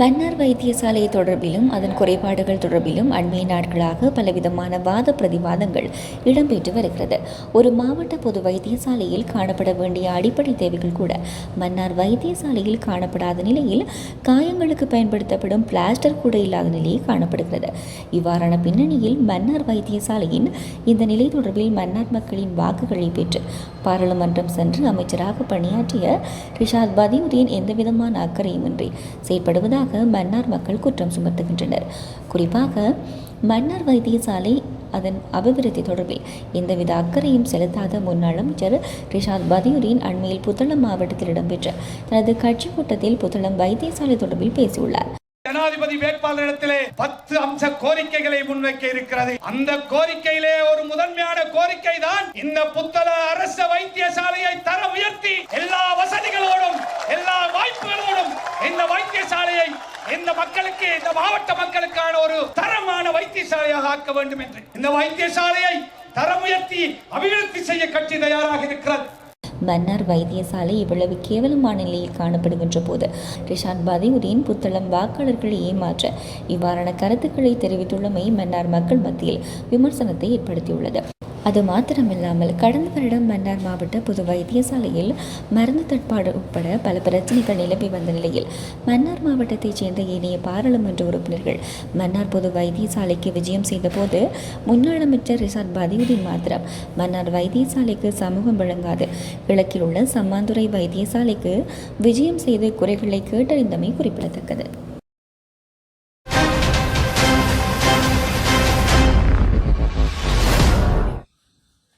மன்னார் வைத்தியசாலை தொடர்பிலும் அதன் குறைபாடுகள் தொடர்பிலும் அண்மைய நாட்களாக பலவிதமான வாத பிரதிவாதங்கள் இடம்பெற்று வருகிறது. ஒரு மாவட்ட பொது வைத்தியசாலையில் காணப்பட வேண்டிய அடிப்படை தேவைகள் கூட மன்னார் வைத்தியசாலையில் காணப்படாத நிலையில் காயங்களுக்கு பயன்படுத்தப்படும் பிளாஸ்டர் கூட இல்லாத நிலையே காணப்படுகிறது. இவ்வாறான பின்னணியில் மன்னார் வைத்தியசாலையின் இந்த நிலை தொடர்பில் மன்னார் மக்களின் வாக்குகளை பெற்று பாராளுமன்றம் சென்று அமைச்சராக பணியாற்றிய ரிஷாத் பதியுதீன் எந்தவிதமான அக்கறையுமின்றி செயற்படுவதாக எதிராக மன்னார் மக்கள் குற்றம் சுமத்துகின்றனர். குறிப்பாக மன்னார் வைத்தியசாலை அதன் அபிவிருத்தி தொடர்பில் எந்தவித அக்கறையும் செலுத்தாத முன்னாள் அமைச்சர் ரிஷாத் பதியுதீன் அண்மையில் புத்தளம் மாவட்டத்தில் இடம்பெற்ற தனது கட்சி கூட்டத்தில் புத்தளம் வைத்தியசாலை தொடர்பில் பேசியுள்ளார். ஜனாதிபதி வேட்பாளரிடத்திலே பத்து அம்ச கோரிக்கைகளை முன்வைக்க இருக்கிறது. அந்த கோரிக்கையிலே ஒரு முதன்மையான கோரிக்கை தான் இந்த புத்தள அரச வைத்தியசாலையை தர வைத்தியசாலையை இந்த மக்களுக்கு இந்த மாவட்ட மக்களுக்கான ஒரு தரமான வைத்தியசாலையாக ஆக்க வேண்டும் என்று. இந்த வைத்தியசாலையை தரம் உயர்த்தி அபிவிருத்தி செய்ய கட்சி தயாராக இருக்கிறது. மன்னார் வைத்தியசாலை இவ்வளவு கேவலமான நிலையில் காணப்படுகின்ற போது ரிஷாத் பதியுதீன் புத்தளம் வாக்காளர்களை ஏமாற்ற இவ்வாறான கருத்துக்களை தெரிவித்துள்ளமை மன்னார் மக்கள் மத்தியில் விமர்சனத்தை ஏற்படுத்தியுள்ளது. அது மாத்திரமில்லாமல் கடந்த வருடம் மன்னார் மாவட்ட பொது வைத்தியசாலையில் மருந்து தட்பாடு உட்பட பல பிரச்சனைகள் நிலவி வந்த நிலையில் மன்னார் மாவட்டத்தைச் சேர்ந்த ஏனைய பாராளுமன்ற உறுப்பினர்கள் மன்னார் பொது வைத்தியசாலைக்கு விஜயம் செய்தபோது முன்னாள் அமைச்சர் ரிசாத் பதியுதீன் மாத்திரம் மன்னார் வைத்தியசாலைக்கு சமூகம் வழங்காது. கிழக்கில் உள்ள சம்மாந்துறை வைத்தியசாலைக்கு விஜயம் செய்து குறைகளை கேட்டறிந்தமை குறிப்பிடத்தக்கது.